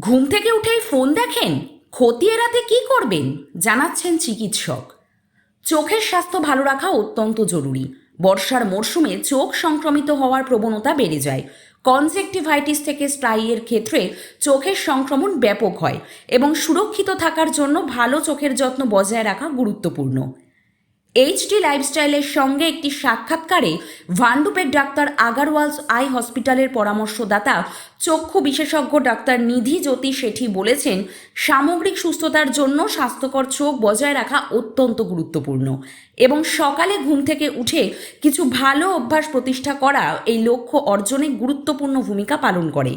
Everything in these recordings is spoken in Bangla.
ঘুম থেকে উঠেই ফোন দেখেন ক্ষতি এড়াতে কি করবেন? জানাচ্ছেন চিকিৎসক। চোখের স্বাস্থ্য ভালো রাখা অত্যন্ত জরুরি। বর্ষার মরশুমে চোখ সংক্রমিত হওয়ার প্রবণতা বেড়ে যায়। কনজেক্টিভাইটিস থেকে স্ট্রাইয়ের ক্ষেত্রে চোখের সংক্রমণ ব্যাপক হয় এবং সুরক্ষিত থাকার জন্য ভালো চোখের যত্ন বজায় রাখা গুরুত্বপূর্ণ। এইচডি লাইফস্টাইলের সঙ্গে একটি সাক্ষাৎকারে ভান্ডুপের ডাক্তার আগারওয়ালস আই হসপিটালের পরামর্শদাতা, চক্ষু বিশেষজ্ঞ ডাক্তার নিধি জ্যোতি শেঠি বলেছেন, সামগ্রিক সুস্থতার জন্য স্বাস্থ্যকর চোখ বজায় রাখা অত্যন্ত গুরুত্বপূর্ণ এবং সকালে ঘুম থেকে উঠে কিছু ভালো অভ্যাস প্রতিষ্ঠা করা এই লক্ষ্য অর্জনে গুরুত্বপূর্ণ ভূমিকা পালন করে।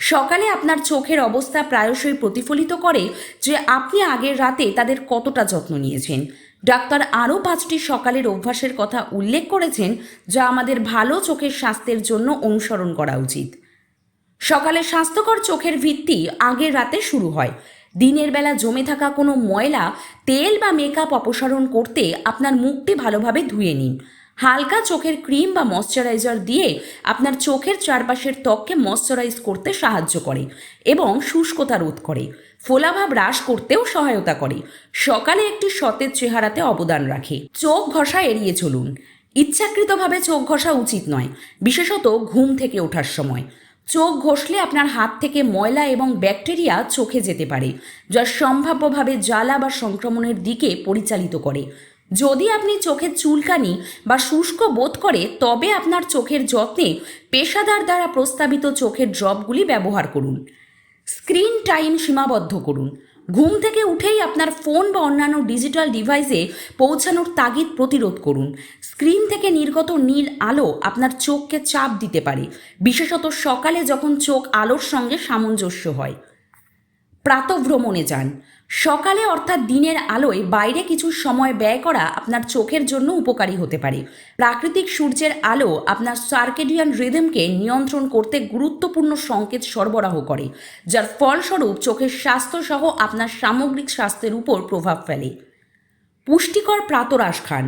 সকালে আপনার চোখের অবস্থা প্রায়শই প্রতিফলিত করে যে আপনি আগের রাতে তাদের কতটা যত্ন নিয়েছেন। ডাক্তার আরও পাঁচটি সকালের অভ্যাসের কথা উল্লেখ করেছেন, যা আমাদের ভালো চোখের স্বাস্থ্যের জন্য অনুসরণ করা উচিত। সকালে স্বাস্থ্যকর চোখের ভিত্তি আগের রাতে শুরু হয়। দিনের বেলা জমে থাকা কোনো ময়লা, তেল বা মেকআপ অপসারণ করতে আপনার মুখটি ভালোভাবে ধুয়ে নিন। হালকা চোখের ক্রিম বা ময়শ্চারাইজার দিয়ে আপনার চোখের চারপাশের ত্বককে ময়শ্চারাইজ করতে সাহায্য করে এবং শুষ্কতা রোধ করে, ফোলাভাব হ্রাস করতেও সহায়তা করে। সকালে একটি সতেজ চেহারাতে অবদান রাখে। চোখ ঘষা এড়িয়ে চলুন। ইচ্ছাকৃতভাবে চোখ ঘষা উচিত নয়, বিশেষত ঘুম থেকে ওঠার সময়। চোখ ঘষলে আপনার হাত থেকে ময়লা এবং ব্যাকটেরিয়া চোখে যেতে পারে, যা সম্ভাব্যভাবে জ্বালা বা সংক্রমণের দিকে পরিচালিত করে। যদি আপনি চোখের চুলকানি বা শুষ্ক বোধ করে, তবে আপনার চোখের যত্নে পেশাদার দ্বারা প্রস্তাবিত চোখের ড্রপগুলি ব্যবহার করুন। স্ক্রিন টাইম সীমাবদ্ধ করুন। ঘুম থেকে উঠেই আপনার ফোন বা অন্যান্য ডিজিটাল ডিভাইসে পৌঁছানোর তাগিদ প্রতিরোধ করুন। স্ক্রিন থেকে নির্গত নীল আলো আপনার চোখকে চাপ দিতে পারে, বিশেষত সকালে যখন চোখ আলোর সঙ্গে সামঞ্জস্য হয়। প্রাতভ্রমণে যান। সকালে অর্থাৎ দিনের আলোয় বাইরে কিছু সময় ব্যয় করা আপনার চোখের জন্য উপকারী হতে পারে। প্রাকৃতিক সূর্যের আলো আপনার সার্কেডিয়ান রিদমকে নিয়ন্ত্রণ করতে গুরুত্বপূর্ণ সংকেত সরবরাহ করে, যার ফলস্বরূপ চোখের স্বাস্থ্য সহ আপনার সামগ্রিক স্বাস্থ্যের উপর প্রভাব ফেলে। পুষ্টিকর প্রাতরাশ খান।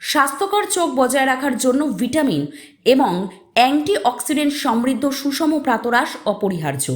স্বাস্থ্যকর চোখ বজায় রাখার জন্য ভিটামিন এবং অ্যান্টিঅক্সিডেন্ট সমৃদ্ধ সুষম প্রাতরাশ অপরিহার্য।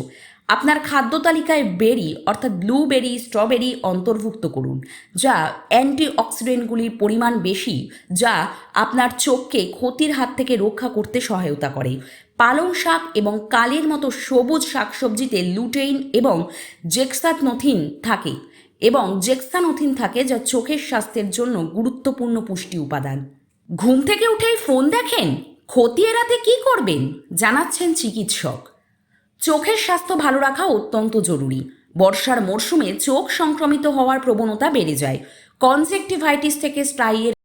আপনার খাদ্য তালিকায় বেরি, অর্থাৎ ব্লুবেরি স্ট্রবেরি অন্তর্ভুক্ত করুন, যা অ্যান্টিঅক্সিডেন্টগুলির পরিমাণ বেশি, যা আপনার চোখকে ক্ষতির হাত থেকে রক্ষা করতে সহায়তা করে। পালং শাক এবং কালের মতো সবুজ শাকসবজিতে লুটেইন এবং জেক্সাথনোথিন থাকে এবং জেক্সানোথিন থাকে যা চোখের স্বাস্থ্যের জন্য গুরুত্বপূর্ণ পুষ্টি উপাদান। ঘুম থেকে উঠেই ফোন দেখেন? ক্ষতি এড়াতে কী করবেন? জানাচ্ছেন চিকিৎসক। চোখের স্বাস্থ্য ভালো রাখা অত্যন্ত জরুরি। বর্ষার মরশুমে চোখ সংক্রমিত হওয়ার প্রবণতা বেড়ে যায়। কনজেক্টিভাইটিস থেকে স্ট্রাইয়ের